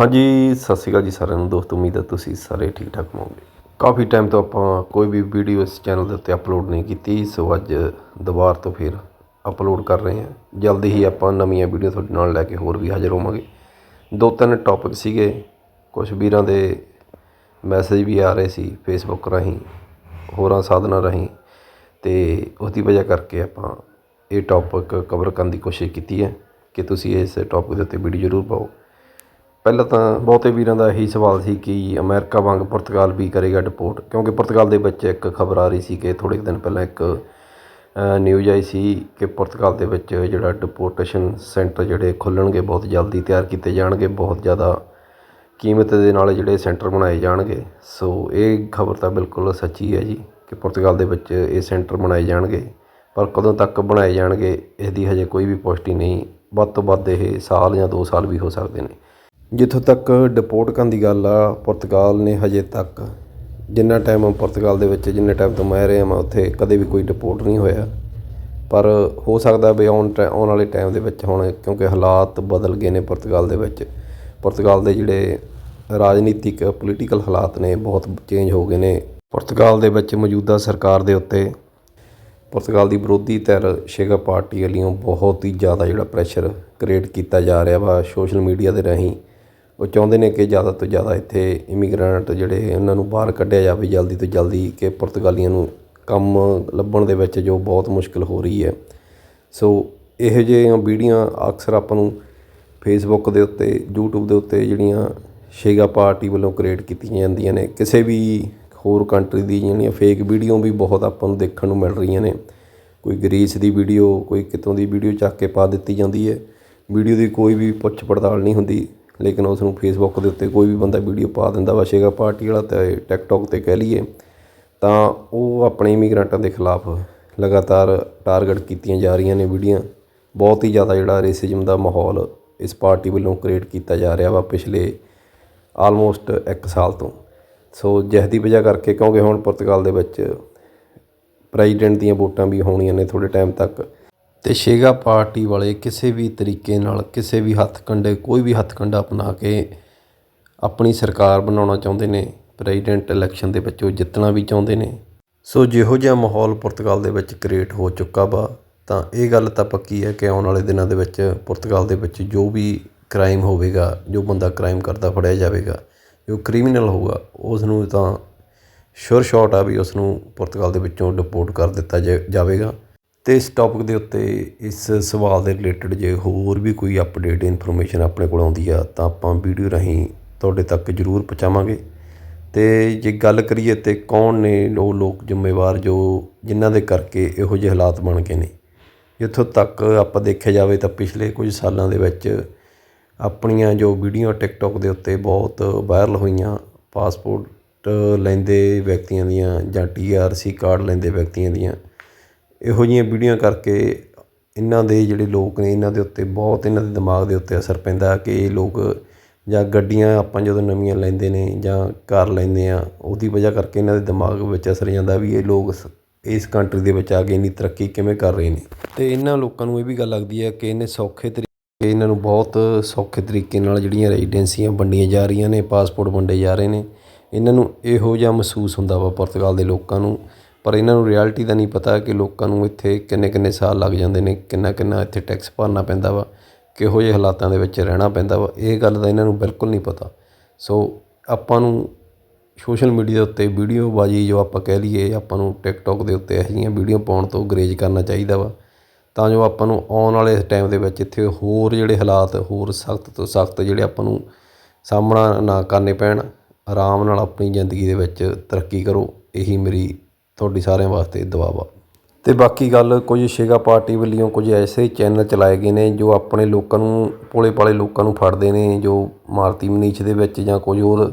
ਹਾਂਜੀ, ਸਤਿ ਸ਼੍ਰੀ ਅਕਾਲ ਜੀ ਸਾਰਿਆਂ ਨੂੰ। ਦੋਸਤੋ, ਉਮੀਦ ਹੈ ਤੁਸੀਂ ਸਾਰੇ ਠੀਕ ਠਾਕ ਹੋਵੋਗੇ। ਕਾਫੀ ਟਾਈਮ ਤੋਂ ਆਪਾਂ ਕੋਈ ਵੀ ਵੀਡੀਓ ਇਸ ਚੈਨਲ ਦੇ ਉੱਤੇ ਅਪਲੋਡ ਨਹੀਂ ਕੀਤੀ, ਸੋ ਅੱਜ ਦੁਬਾਰ ਤੋਂ ਫਿਰ ਅਪਲੋਡ ਕਰ ਰਹੇ ਹਾਂ। ਜਲਦੀ ਹੀ ਆਪਾਂ ਨਵੀਆਂ ਵੀਡੀਓ ਤੁਹਾਡੇ ਨਾਲ ਲੈ ਕੇ ਹੋਰ ਵੀ ਹਾਜ਼ਰ ਹੋਵਾਂਗੇ। ਦੋ ਤਿੰਨ ਟੌਪਿਕ ਸੀਗੇ। ਕੁਝ ਵੀਰਾਂ ਦੇ ਮੈਸੇਜ ਵੀ ਆ ਰਹੇ ਸੀ ਫੇਸਬੁੱਕ ਰਾਹੀਂ, ਹੋਰਾਂ ਸਾਧਨਾਂ ਰਾਹੀਂ। ਤੇ ਉਸ ਦੀ ਵਜ੍ਹਾ ਕਰਕੇ ਆਪਾਂ ਇਹ ਟੌਪਿਕ ਕਵਰ ਕਰਨ ਦੀ ਕੋਸ਼ਿਸ਼ ਕੀਤੀ ਹੈ ਕਿ ਤੁਸੀਂ ਇਸ ਟੌਪਿਕ ਦੇ ਉੱਤੇ ਵੀਡੀਓ ਜ਼ਰੂਰ ਪਾਓ। ਪਹਿਲਾਂ ਤਾਂ ਬਹੁਤੇ ਵੀਰਾਂ ਦਾ ਇਹੀ ਸਵਾਲ ਸੀ ਕਿ ਅਮਰੀਕਾ ਵਾਂਗ ਪੁਰਤਗਾਲ ਵੀ ਕਰੇਗਾ ਡਿਪੋਰਟ ਕਿਉਂਕਿ ਪੁਰਤਗਾਲ ਦੇ ਵਿੱਚ ਇੱਕ ਖਬਰ ਆ ਰਹੀ ਸੀ ਕਿ ਥੋੜ੍ਹੇ ਕੁ ਦਿਨ ਪਹਿਲਾਂ ਇੱਕ ਨਿਊਜ਼ ਆਈ ਸੀ ਕਿ ਪੁਰਤਗਾਲ ਦੇ ਵਿੱਚ ਜਿਹੜਾ ਡਿਪੋਰਟੇਸ਼ਨ ਸੈਂਟਰ ਜਿਹੜੇ ਖੁੱਲ੍ਹਣਗੇ, ਬਹੁਤ ਜਲਦੀ ਤਿਆਰ ਕੀਤੇ ਜਾਣਗੇ, ਬਹੁਤ ਜ਼ਿਆਦਾ ਕੀਮਤ ਦੇ ਨਾਲ ਜਿਹੜੇ ਸੈਂਟਰ ਬਣਾਏ ਜਾਣਗੇ। ਸੋ ਇਹ ਖਬਰ ਤਾਂ ਬਿਲਕੁਲ ਸੱਚੀ ਹੈ ਜੀ ਕਿ ਪੁਰਤਗਾਲ ਦੇ ਵਿੱਚ ਇਹ ਸੈਂਟਰ ਬਣਾਏ ਜਾਣਗੇ, ਪਰ ਕਦੋਂ ਤੱਕ ਬਣਾਏ ਜਾਣਗੇ ਇਸ ਦੀ ਹਜੇ ਕੋਈ ਵੀ ਪੁਸ਼ਟੀ ਨਹੀਂ, ਵੱਧ ਤੋਂ ਵੱਧ ਇਹ ਸਾਲ ਜਾਂ 2 ਸਾਲ ਵੀ ਹੋ ਸਕਦੇ ਨੇ। ਜਿੱਥੋਂ ਤੱਕ ਡਿਪੋਰਟ ਕਰਨ ਦੀ ਗੱਲ ਆ, ਪੁਰਤਗਾਲ ਨੇ ਹਜੇ ਤੱਕ ਜਿੰਨਾ ਟਾਈਮ ਪੁਰਤਗਾਲ ਦੇ ਵਿੱਚ, ਜਿੰਨੇ ਟਾਈਮ ਤੋਂ ਮੈਂ ਰਿਹਾ ਮੈਂ ਉੱਥੇ ਕਦੇ ਵੀ ਕੋਈ ਡਿਪੋਰਟ ਨਹੀਂ ਹੋਇਆ। ਪਰ ਹੋ ਸਕਦਾ ਵੀ ਆਉਣ ਟੈ- ਆਉਣ ਵਾਲੇ ਟਾਈਮ ਦੇ ਵਿੱਚ ਹੁਣ ਕਿਉਂਕਿ ਹਾਲਾਤ ਬਦਲ ਗਏ ਨੇ ਪੁਰਤਗਾਲ ਦੇ ਵਿੱਚ। ਪੁਰਤਗਾਲ ਦੇ ਜਿਹੜੇ ਰਾਜਨੀਤਿਕ ਪੋਲੀਟੀਕਲ ਹਾਲਾਤ ਨੇ, ਬਹੁਤ ਚੇਂਜ ਹੋ ਗਏ ਨੇ। ਪੁਰਤਗਾਲ ਦੇ ਵਿੱਚ ਮੌਜੂਦਾ ਸਰਕਾਰ ਦੇ ਉੱਤੇ ਪੁਰਤਗਾਲ ਦੀ ਵਿਰੋਧੀ ਧਿਰ ਸ਼ੇਗਾ ਪਾਰਟੀ ਵੱਲੋਂ ਬਹੁਤ ਹੀ ਜ਼ਿਆਦਾ ਜਿਹੜਾ ਪ੍ਰੈਸ਼ਰ ਕ੍ਰੀਏਟ ਕੀਤਾ ਜਾ ਰਿਹਾ ਵਾ, ਸੋਸ਼ਲ ਮੀਡੀਆ ਦੇ ਰਾਹੀਂ। ਉਹ ਚਾਹੁੰਦੇ ਨੇ ਕਿ ਜ਼ਿਆਦਾ ਤੋਂ ਜ਼ਿਆਦਾ ਇੱਥੇ ਇਮੀਗ੍ਰੈਂਟ ਜਿਹੜੇ ਉਹਨਾਂ ਨੂੰ ਬਾਹਰ ਕੱਢਿਆ ਜਾਵੇ, ਜਲਦੀ ਤੋਂ ਜਲਦੀ ਕਿ ਪੁਰਤਗਾਲੀਆਂ ਨੂੰ ਕੰਮ ਲੱਭਣ ਦੇ ਵਿੱਚ ਜੋ ਬਹੁਤ ਮੁਸ਼ਕਿਲ ਹੋ ਰਹੀ ਹੈ। ਸੋ ਇਹੋ ਜਿਹੀਆਂ ਵੀਡੀਓ ਅਕਸਰ ਆਪਾਂ ਨੂੰ ਫੇਸਬੁੱਕ ਦੇ ਉੱਤੇ, YouTube ਦੇ ਉੱਤੇ ਜਿਹੜੀਆਂ ਸ਼ੇਗਾ ਪਾਰਟੀ ਵੱਲੋਂ ਕ੍ਰੀਏਟ ਕੀਤੀਆਂ ਜਾਂਦੀਆਂ ਨੇ। ਕਿਸੇ ਵੀ ਹੋਰ ਕੰਟਰੀ ਦੀ ਜਿਹੜੀਆਂ ਫੇਕ ਵੀਡੀਓ ਵੀ ਬਹੁਤ ਆਪਾਂ ਨੂੰ ਦੇਖਣ ਨੂੰ ਮਿਲ ਰਹੀਆਂ ਨੇ। ਕੋਈ ਗਰੀਸ ਦੀ ਵੀਡੀਓ, ਕੋਈ ਕਿਤੋਂ ਦੀ ਵੀਡੀਓ ਚੱਕ ਕੇ ਪਾ ਦਿੱਤੀ ਜਾਂਦੀ ਹੈ। ਵੀਡੀਓ ਦੀ ਕੋਈ ਵੀ ਪੁੱਛ ਪੜਤਾਲ ਨਹੀਂ ਹੁੰਦੀ। ਲੇਕਿਨ ਉਸ ਨੂੰ ਫੇਸਬੁੱਕ ਦੇ ਉੱਤੇ ਕੋਈ ਵੀ ਬੰਦਾ ਵੀਡੀਓ ਪਾ ਦਿੰਦਾ ਵਾ ਸ਼ੇਗਾ ਪਾਰਟੀ ਵਾਲਾ ਤੇ ਟਿਕਟੌਕ ਤੇ ਕਹਿ ਲਈਏ, ਤਾਂ ਉਹ ਆਪਣੇ ਇਮੀਗ੍ਰੈਂਟਾਂ ਦੇ ਖਿਲਾਫ ਲਗਾਤਾਰ ਟਾਰਗੇਟ ਕੀਤੀਆਂ ਜਾ ਰਹੀਆਂ ਨੇ ਵੀਡੀਓ ਬਹੁਤ ਹੀ ਜ਼ਿਆਦਾ ਜਿਹੜਾ ਰੇਸਿਜ਼ਮ ਦਾ ਮਾਹੌਲ ਇਸ ਪਾਰਟੀ ਵੱਲੋਂ ਕ੍ਰੀਏਟ ਕੀਤਾ ਜਾ ਰਿਹਾ ਵਾ ਪਿਛਲੇ ਆਲਮੋਸਟ 1 ਸਾਲ ਤੋਂ। ਸੋ ਜਿਸ ਵਜ੍ਹਾ ਕਰਕੇ ਕਿਉਂਕਿ ਹੁਣ ਪੁਰਤਗਾਲ ਦੇ ਵਿੱਚ ਪ੍ਰੈਜ਼ੀਡੈਂਟ ਦੀਆਂ ਵੋਟਾਂ ਵੀ ਹੋਣੀਆਂ ਨੇ ਥੋੜੇ ਟਾਈਮ ਤੱਕ ਅਤੇ ਸ਼ੇਗਾ ਪਾਰਟੀ ਵਾਲੇ ਕਿਸੇ ਵੀ ਤਰੀਕੇ ਨਾਲ ਕਿਸੇ ਵੀ ਹੱਥ ਕੰਡੇ, ਕੋਈ ਵੀ ਹੱਥ ਕੰਡਾ ਅਪਣਾ ਕੇ ਆਪਣੀ ਸਰਕਾਰ ਬਣਾਉਣਾ ਚਾਹੁੰਦੇ ਨੇ, ਪ੍ਰੈਜ਼ੀਡੈਂਟ ਇਲੈਕਸ਼ਨ ਦੇ ਵਿੱਚ ਉਹ ਜਿੱਤਣਾ ਵੀ ਚਾਹੁੰਦੇ ਨੇ। ਸੋ ਜਿਹੋ ਜਿਹਾ ਮਾਹੌਲ ਪੁਰਤਗਾਲ ਦੇ ਵਿੱਚ ਕ੍ਰੀਏਟ ਹੋ ਚੁੱਕਾ ਵਾ, ਤਾਂ ਇਹ ਗੱਲ ਤਾਂ ਪੱਕੀ ਹੈ ਕਿ ਆਉਣ ਵਾਲੇ ਦਿਨਾਂ ਦੇ ਵਿੱਚ ਪੁਰਤਗਾਲ ਦੇ ਵਿੱਚ ਜੋ ਵੀ ਕ੍ਰਾਈਮ ਹੋਵੇਗਾ, ਜੋ ਬੰਦਾ ਕ੍ਰਾਈਮ ਕਰਦਾ, ਫੜਿਆ ਜਾਵੇਗਾ, ਜੋ ਕ੍ਰਿਮੀਨਲ ਹੋਊਗਾ ਉਸ ਨੂੰ ਤਾਂ ਸ਼ੋਰ ਸ਼ਾਟ ਆ ਵੀ ਉਸ ਨੂੰ ਪੁਰਤਗਾਲ ਦੇ ਵਿੱਚੋਂ ਡਿਪੋਰਟ ਕਰ ਦਿੱਤਾ ਜਾ- ਜਾਵੇਗਾ। ਅਤੇ ਇਸ ਟੋਪਿਕ ਦੇ ਉੱਤੇ ਇਸ ਸਵਾਲ ਦੇ ਰਿਲੇਟਡ ਜੇ ਹੋਰ ਵੀ ਕੋਈ ਅਪਡੇਟ ਇਨਫੋਰਮੇਸ਼ਨ ਆਪਣੇ ਕੋਲ ਆਉਂਦੀ ਆ, ਤਾਂ ਆਪਾਂ ਵੀਡੀਓ ਰਾਹੀਂ ਤੁਹਾਡੇ ਤੱਕ ਜ਼ਰੂਰ ਪਹੁੰਚਾਵਾਂਗੇ। ਅਤੇ ਜੇ ਗੱਲ ਕਰੀਏ ਤਾਂ ਕੌਣ ਨੇ ਉਹ ਲੋਕ ਜ਼ਿੰਮੇਵਾਰ ਜੋ ਜਿਨ੍ਹਾਂ ਦੇ ਕਰਕੇ ਇਹੋ ਜਿਹੇ ਹਾਲਾਤ ਬਣ ਗਏ ਨੇ? ਜਿੱਥੋਂ ਤੱਕ ਆਪਾਂ ਦੇਖਿਆ ਜਾਵੇ ਤਾਂ ਪਿਛਲੇ ਕੁਝ ਸਾਲਾਂ ਦੇ ਵਿੱਚ ਆਪਣੀਆਂ ਜੋ ਵੀਡੀਓ ਟਿਕਟੋਕ ਦੇ ਉੱਤੇ ਬਹੁਤ ਵਾਇਰਲ ਹੋਈਆਂ ਪਾਸਪੋਰਟ ਲੈਂਦੇ ਵਿਅਕਤੀਆਂ ਦੀਆਂ ਜਾਂ ਟੀਆਰਸੀ ਕਾਰਡ ਲੈਂਦੇ ਵਿਅਕਤੀਆਂ ਦੀਆਂ ਇਹੋ ਜਿਹੀਆਂ ਵੀਡੀਓ ਕਰਕੇ ਇਹਨਾਂ ਦੇ ਜਿਹੜੇ ਲੋਕ ਨੇ, ਇਹਨਾਂ ਦੇ ਉੱਤੇ ਬਹੁਤ ਇਹਨਾਂ ਦੇ ਦਿਮਾਗ ਦੇ ਉੱਤੇ ਅਸਰ ਪੈਂਦਾ ਕਿ ਇਹ ਲੋਕ ਜਾਂ ਗੱਡੀਆਂ ਆਪਾਂ ਜਦੋਂ ਨਵੀਆਂ ਲੈਂਦੇ ਨੇ ਜਾਂ ਕਾਰ ਲੈਂਦੇ ਹਾਂ, ਉਹਦੀ ਵਜ੍ਹਾ ਕਰਕੇ ਇਹਨਾਂ ਦੇ ਦਿਮਾਗ ਵਿੱਚ ਅਸਰ ਜਾਂਦਾ ਵੀ ਇਹ ਲੋਕ ਸ- ਇਸ ਕੰਟਰੀ ਦੇ ਵਿੱਚ ਆ ਕੇ ਇੰਨੀ ਤਰੱਕੀ ਕਿਵੇਂ ਕਰ ਰਹੇ ਨੇ। ਅਤੇ ਇਹਨਾਂ ਲੋਕਾਂ ਨੂੰ ਇਹ ਵੀ ਗੱਲ ਲੱਗਦੀ ਹੈ ਕਿ ਇਹਨੇ ਸੌਖੇ ਤਰੀਕੇ, ਇਹਨਾਂ ਨੂੰ ਬਹੁਤ ਸੌਖੇ ਤਰੀਕੇ ਨਾਲ ਜਿਹੜੀਆਂ ਰੈਜ਼ੀਡੈਂਸੀਆਂ ਵੰਡੀਆਂ ਜਾ ਰਹੀਆਂ ਨੇ ਪਾਸਪੋਰਟ ਵੰਡੇ ਜਾ ਰਹੇ ਨੇ, ਇਹਨਾਂ ਨੂੰ ਇਹੋ ਜਿਹਾ ਮਹਿਸੂਸ ਹੁੰਦਾ ਵਾ ਪੁਰਤਗਾਲ ਦੇ ਲੋਕਾਂ ਨੂੰ ਪਰ ਇਹਨਾਂ ਨੂੰ ਰਿਐਲਿਟੀ ਦਾ ਨਹੀਂ ਪਤਾ ਕਿ ਲੋਕਾਂ ਨੂੰ ਇੱਥੇ ਕਿੰਨੇ ਕਿੰਨੇ ਸਾਲ ਲੱਗ ਜਾਂਦੇ ਨੇ, ਕਿੰਨਾ ਕਿੰਨਾ ਇੱਥੇ ਟੈਕਸ ਭਰਨਾ ਪੈਂਦਾ ਵਾ, ਕਿਹੋ ਜਿਹੇ ਹਾਲਾਤਾਂ ਦੇ ਵਿੱਚ ਰਹਿਣਾ ਪੈਂਦਾ ਵਾ, ਇਹ ਗੱਲ ਦਾ ਇਹਨਾਂ ਨੂੰ ਬਿਲਕੁਲ ਨਹੀਂ ਪਤਾ। ਸੋ ਆਪਾਂ ਨੂੰ ਸੋਸ਼ਲ ਮੀਡੀਆ ਦੇ ਉੱਤੇ ਵੀਡੀਓ ਬਾਜੀ ਜੋ ਆਪਾਂ ਕਹਿ ਲਈਏ, ਆਪਾਂ ਨੂੰ ਟਿਕਟੋਕ ਦੇ ਉੱਤੇ ਇਹੋ ਜਿਹੀਆਂ ਵੀਡੀਓ ਪਾਉਣ ਤੋਂ ਗਰੇਜ ਕਰਨਾ ਚਾਹੀਦਾ ਵਾ। ਤਾਂ ਜੋ ਆਪਾਂ ਨੂੰ ਆਉਣ ਵਾਲੇ ਟਾਈਮ ਦੇ ਵਿੱਚ ਇੱਥੇ ਹੋਰ ਜਿਹੜੇ ਹਾਲਾਤ, ਹੋਰ ਸਖਤ ਤੋਂ ਸਖਤ ਜਿਹੜੇ ਆਪਾਂ ਨੂੰ ਸਾਹਮਣਾ ਨਾ ਕਰਨੇ ਪੈਣ, ਆਰਾਮ ਨਾਲ ਆਪਣੀ ਜ਼ਿੰਦਗੀ ਦੇ ਵਿੱਚ ਤਰੱਕੀ ਕਰੋ, ਇਹੀ ਮੇਰੀ ਤੁਹਾਡੀ ਸਾਰਿਆਂ ਵਾਸਤੇ ਦੁਆ ਵਾ ਤੇ ਬਾਕੀ ਗੱਲ ਕੁਝ ਸ਼ੇਗਾ ਪਾਰਟੀ ਵੱਲੋਂ ਕੁਝ ਐਸੇ ਚੈਨਲ ਚਲਾਏ ਗਏ ਨੇ ਜੋ ਆਪਣੇ ਲੋਕਾਂ ਨੂੰ ਭੋਲੇ ਭਾਲੇ ਲੋਕਾਂ ਨੂੰ ਫੜਦੇ ਨੇ, ਜੋ ਮਾਰਤੀ ਮਨੀਸ਼ ਦੇ ਵਿੱਚ ਜਾਂ ਕੁਝ ਹੋਰ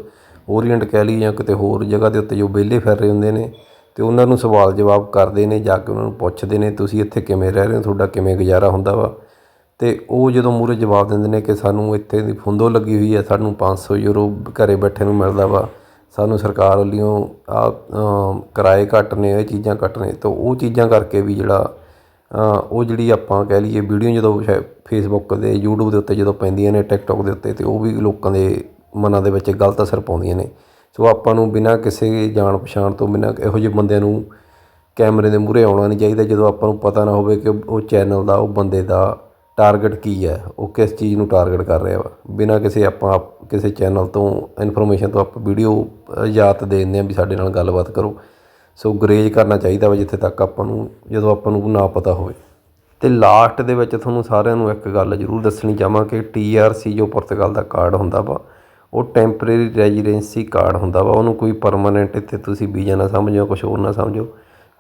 ਓਰੀਐਂਟ ਕਹਿ ਲਈ ਜਾਂ ਕਿਤੇ ਹੋਰ ਜਗ੍ਹਾ ਦੇ ਉੱਤੇ ਜੋ ਵਿਹਲੇ ਫਿਰ ਰਹੇ ਹੁੰਦੇ ਨੇ, ਤੇ ਉਹਨਾਂ ਨੂੰ ਸਵਾਲ ਜਵਾਬ ਕਰਦੇ ਨੇ ਜਾ ਕੇ ਉਹਨਾਂ ਨੂੰ ਪੁੱਛਦੇ ਨੇ, ਤੁਸੀਂ ਇੱਥੇ ਕਿਵੇਂ ਰਹਿ ਰਹੇ ਹੋ? ਤੁਹਾਡਾ ਕਿਵੇਂ ਗੁਜ਼ਾਰਾ ਹੁੰਦਾ ਵਾ? ਤੇ ਉਹ ਜਦੋਂ ਮੂਹਰੇ ਜਵਾਬ ਦਿੰਦੇ ਨੇ ਕਿ ਸਾਨੂੰ ਇੱਥੇ ਦੀ ਫੁੰਦੋ ਲੱਗੀ ਹੋਈ ਹੈ, ਸਾਨੂੰ 500 ਯੂਰੋ ਘਰੇ ਬੈਠੇ ਨੂੰ ਮਿਲਦਾ ਵਾ ਸਾਨੂੰ ਸਰਕਾਰ ਵੱਲੋਂ ਆ ਕਿਰਾਏ ਘੱਟ ਨੇ, ਇਹ ਚੀਜ਼ਾਂ ਘੱਟ ਨੇ, ਤਾਂ ਉਹ ਚੀਜ਼ਾਂ ਕਰਕੇ ਵੀ ਜਿਹੜਾ ਉਹ ਜਿਹੜੀ ਆਪਾਂ ਕਹਿ ਲਈਏ ਵੀਡੀਓ ਜਦੋਂ ਸ਼ਾਇ ਫੇਸਬੁੱਕ ਦੇ ਯੂਟਿਊਬ ਦੇ ਉੱਤੇ ਜਦੋਂ ਪੈਂਦੀਆਂ ਨੇ ਟਿਕਟੋਕ ਦੇ ਉੱਤੇ, ਤੇ ਉਹ ਵੀ ਲੋਕਾਂ ਦੇ ਮਨਾਂ ਦੇ ਵਿੱਚ ਗਲਤ ਅਸਰ ਪਾਉਂਦੀਆਂ ਨੇ। ਸੋ ਆਪਾਂ ਨੂੰ ਬਿਨਾਂ ਕਿਸੇ ਜਾਣ ਪਛਾਣ ਤੋਂ, ਬਿਨਾਂ ਇਹੋ ਜਿਹੇ ਬੰਦਿਆਂ ਨੂੰ ਕੈਮਰੇ ਦੇ ਮੂਹਰੇ ਆਉਣਾ ਨਹੀਂ ਚਾਹੀਦਾ, ਜਦੋਂ ਆਪਾਂ ਨੂੰ ਪਤਾ ਨਾ ਹੋਵੇ ਕਿ ਉਹ ਚੈਨਲ ਦਾ, ਉਹ ਬੰਦੇ ਦਾ ਟਾਰਗੇਟ ਕੀ ਹੈ? ਉਹ ਕਿਸ ਚੀਜ਼ ਨੂੰ ਟਾਰਗੇਟ ਕਰ ਰਿਹਾ ਵਾ? ਬਿਨਾਂ ਕਿਸੇ ਆਪਾਂ ਆਪ- ਕਿਸੇ ਚੈਨਲ ਤੋਂ ਇਨਫੋਰਮੇਸ਼ਨ ਤੋਂ ਆਪਾਂ ਵੀਡੀਓ ਇਜਾਜ਼ਤ ਦੇ ਦਿੰਦੇ ਹਾਂ ਵੀ ਸਾਡੇ ਨਾਲ ਗੱਲਬਾਤ ਕਰੋ। ਸੋ ਗਰੇਜ ਕਰਨਾ ਚਾਹੀਦਾ ਵਾ ਜਿੱਥੇ ਤੱਕ ਆਪਾਂ ਨੂੰ, ਜਦੋਂ ਆਪਾਂ ਨੂੰ ਨਾ ਪਤਾ ਹੋਵੇ। ਅਤੇ ਲਾਸਟ ਦੇ ਵਿੱਚ ਤੁਹਾਨੂੰ ਸਾਰਿਆਂ ਨੂੰ ਇੱਕ ਗੱਲ ਜ਼ਰੂਰ ਦੱਸਣੀ ਚਾਹਾਂ ਕਿ ਟੀ ਆਰ ਸੀ ਜੋ ਪੁਰਤਗਾਲ ਦਾ ਕਾਰਡ ਹੁੰਦਾ ਵਾ, ਉਹ ਟੈਂਪਰੇਰੀ ਰੈਜ਼ੀਡੈਂਸੀ ਕਾਰਡ ਹੁੰਦਾ ਵਾ। ਉਹਨੂੰ ਕੋਈ ਪਰਮਾਨੈਂਟ ਇੱਥੇ ਤੁਸੀਂ ਵੀਜ਼ਾ ਨਾ ਸਮਝੋ ਕੁਝ ਹੋਰ ਨਾ ਸਮਝੋ।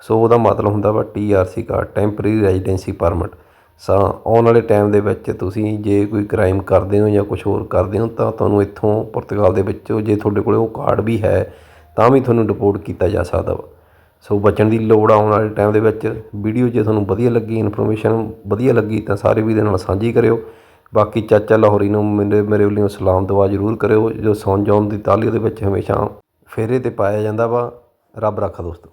ਸੋ ਉਹਦਾ ਮਤਲਬ ਹੁੰਦਾ ਵਾ T R C card temporary residency permit ਸਾ, ਆਉਣ ਵਾਲੇ ਟਾਈਮ ਦੇ ਵਿੱਚ ਤੁਸੀਂ ਜੇ ਕੋਈ ਕ੍ਰਾਈਮ ਕਰਦੇ ਹੋ ਜਾਂ ਕੁਛ ਹੋਰ ਕਰਦੇ ਹੋ, ਤਾਂ ਤੁਹਾਨੂੰ ਇੱਥੋਂ ਪੁਰਤਗਾਲ ਦੇ ਵਿੱਚੋਂ ਜੇ ਤੁਹਾਡੇ ਕੋਲ ਉਹ ਕਾਰਡ ਵੀ ਹੈ, ਤਾਂ ਵੀ ਤੁਹਾਨੂੰ ਡਿਪੋਰਟ ਕੀਤਾ ਜਾ ਸਕਦਾ ਵਾ। ਸੋ ਬਚਣ ਦੀ ਲੋੜ ਆਉਣ ਵਾਲੇ ਟਾਈਮ ਦੇ ਵਿੱਚ ਵੀਡੀਓ ਜੇ ਤੁਹਾਨੂੰ ਵਧੀਆ ਲੱਗੀ ਇਨਫੋਰਮੇਸ਼ਨ ਵਧੀਆ ਲੱਗੀ, ਤਾਂ ਸਾਰੇ ਵੀ ਦੇ ਨਾਲ ਸਾਂਝੀ ਕਰਿਓ। ਬਾਕੀ ਚਾਚਾ ਲਾਹੌਰੀ ਨੂੰ ਮੇਰੇ ਮੇਰੇ ਵੱਲੋਂ ਸਲਾਮ ਦੁਆ ਜ਼ਰੂਰ ਕਰਿਓ, ਜੋ ਸੌਣ ਜਾਣ ਦੀ ਤਾਲੀ ਉਹਦੇ ਵਿੱਚ ਹਮੇਸ਼ਾ ਫੇਰੇ ਤੇ ਪਾਇਆ ਜਾਂਦਾ ਵਾ। ਰੱਬ ਰੱਖਾ ਦੋਸਤੋ।